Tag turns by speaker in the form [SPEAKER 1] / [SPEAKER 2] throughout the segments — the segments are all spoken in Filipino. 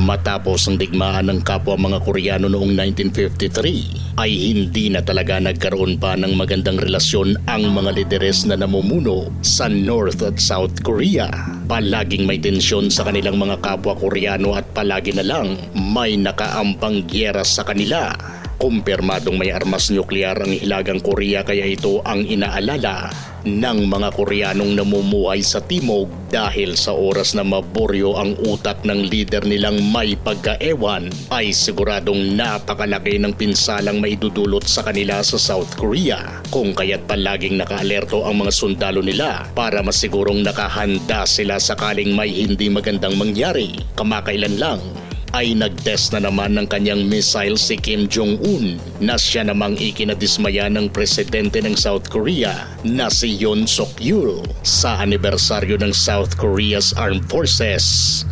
[SPEAKER 1] Matapos ang digmaan ng kapwa mga Koreano noong 1953, ay hindi na talaga nagkaroon pa ng magandang relasyon ang mga lideres na namumuno sa North at South Korea. Palaging may tensyon sa kanilang mga kapwa Koreano at palagi na lang may nakaampang gyera sa kanila. Kumpirmadong may armas nuklear ang Hilagang Korea kaya ito ang inaalala ng mga Koreanong namumuhay sa Timog dahil sa oras na maboryo ang utak ng leader nilang may pagkaewan ay siguradong napakalaki ng pinsalang maidudulot sa kanila sa South Korea kung kaya't palaging nakaalerto ang mga sundalo nila para masigurong nakahanda sila sakaling may hindi magandang mangyari. Kamakailan lang ay nag-test na naman ng kanyang missile si Kim Jong-un na siya namang ikinadismaya ng presidente ng South Korea na si Yoon Suk-yeol. Sa anibersaryo ng South Korea's Armed Forces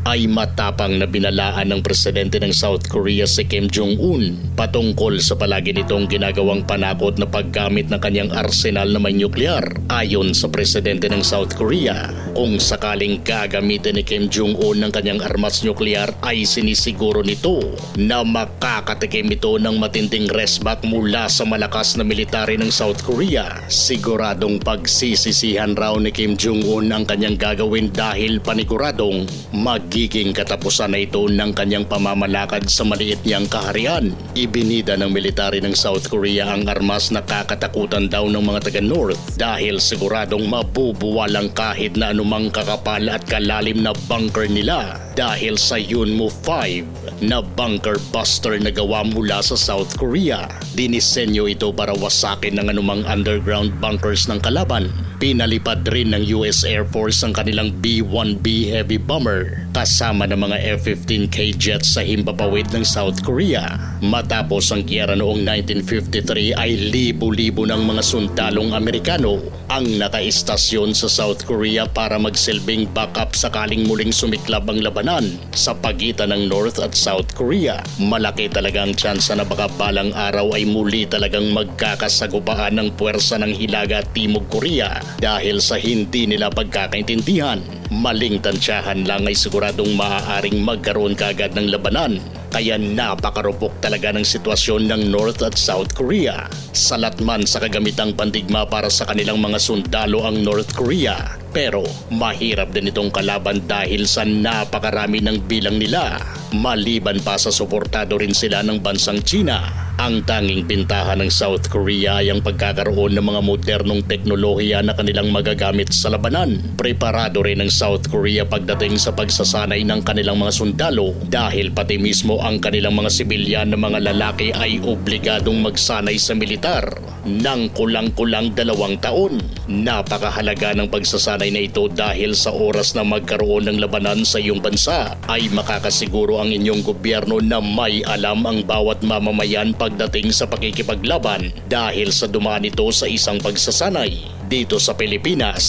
[SPEAKER 1] ay matapang na binalaan ng presidente ng South Korea si Kim Jong-un patungkol sa palagi nitong ginagawang panakot na paggamit ng kanyang arsenal na may nuklear ayon sa presidente ng South Korea. Kung sakaling gagamitin ni Kim Jong-un ng kanyang armas nuklear ay sinisiguro nito na makakatikim ito ng matinding resback mula sa malakas na military ng South Korea. Siguradong pagsisisihan raw ni Kim Jong-un ang kanyang gagawin dahil paniguradong magiging katapusan na ito ng kanyang pamamalakad sa maliit niyang kaharian. Ibinida ng military ng South Korea ang armas na kakatakutan daw ng mga taga-North dahil siguradong mabubuwalang kahit na anumang kakapal at kalalim na bunker nila dahil sa Yunmu 5 na bunker buster na gawa mula sa South Korea. Dinisenyo ito para wasakin ng anumang underground bunkers ng kalaban. Pinalipad rin ng US Air Force ang kanilang B-1B heavy bomber kasama ng mga F-15K jets sa himpapawid ng South Korea. Matapos ang giyera noong 1953 ay libo-libo ng mga sundalong Amerikano ang nakaistasyon sa South Korea para magsilbing backup sakaling muling sumiklab ang labanan sa pagitan ng North at South Korea. Malaki talaga ang tsansa na baka balang araw ay muli talagang magkakasagupaan ng puwersa ng Hilaga at Timog Korea dahil sa hindi nila pagkakaintindihan. Maling tansyahan lang ay siguradong maaaring magkaroon kagad ng labanan kaya napakarupok talaga ng sitwasyon ng North at South Korea. Salat man sa kagamitang pandigma para sa kanilang mga sundalo ang North Korea. Pero mahirap din itong kalaban dahil sa napakarami ng bilang nila. Maliban pa sa suportado rin sila ng bansang China. Ang tanging bintahan ng South Korea ay ang pagkakaroon ng mga modernong teknolohiya na kanilang magagamit sa labanan. Preparado rin ng South Korea pagdating sa pagsasanay ng kanilang mga sundalo dahil pati mismo ang kanilang mga sibilyan na mga lalaki ay obligadong magsanay sa militar ng kulang-kulang dalawang taon. Napakahalaga ng pagsasanay na ito dahil sa oras na magkaroon ng labanan sa iyong bansa ay makakasiguro ang inyong gobyerno na may alam ang bawat mamamayan pagdating sa pakikipaglaban dahil sa dumaan ito sa isang pagsasanay. Dito sa Pilipinas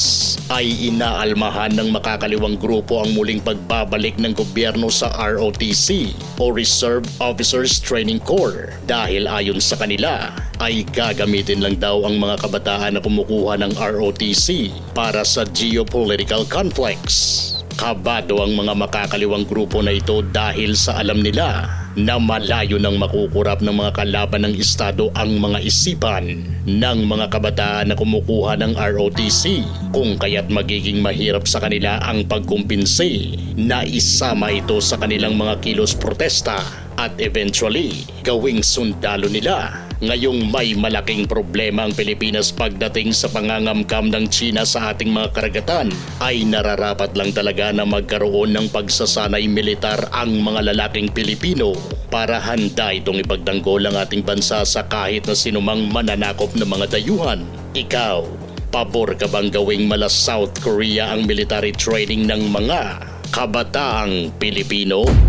[SPEAKER 1] ay inaalmahan ng makakaliwang grupo ang muling pagbabalik ng gobyerno sa ROTC o Reserve Officers Training Corps dahil ayon sa kanila ay gagamitin lang daw ang mga kabataan na kumukuha ng ROTC para sa geopolitical conflicts. Kabado ang mga makakaliwang grupo na ito dahil sa alam nila na malayo nang makukurap ng mga kalaban ng Estado ang mga isipan ng mga kabataan na kumukuha ng ROTC kung kaya't magiging mahirap sa kanila ang pagkumpinsi na isama ito sa kanilang mga kilos protesta at eventually gawing sundalo nila. Ngayong may malaking problema ang Pilipinas pagdating sa pangangamkam ng China sa ating mga karagatan, ay nararapat lang talaga na magkaroon ng pagsasanay militar ang mga lalaking Pilipino para handa itong ipagtanggol ang ating bansa sa kahit na sinumang mananakop na mga dayuhan. Ikaw, pabor ka bang gawing mala South Korea ang military training ng mga kabataang Pilipino?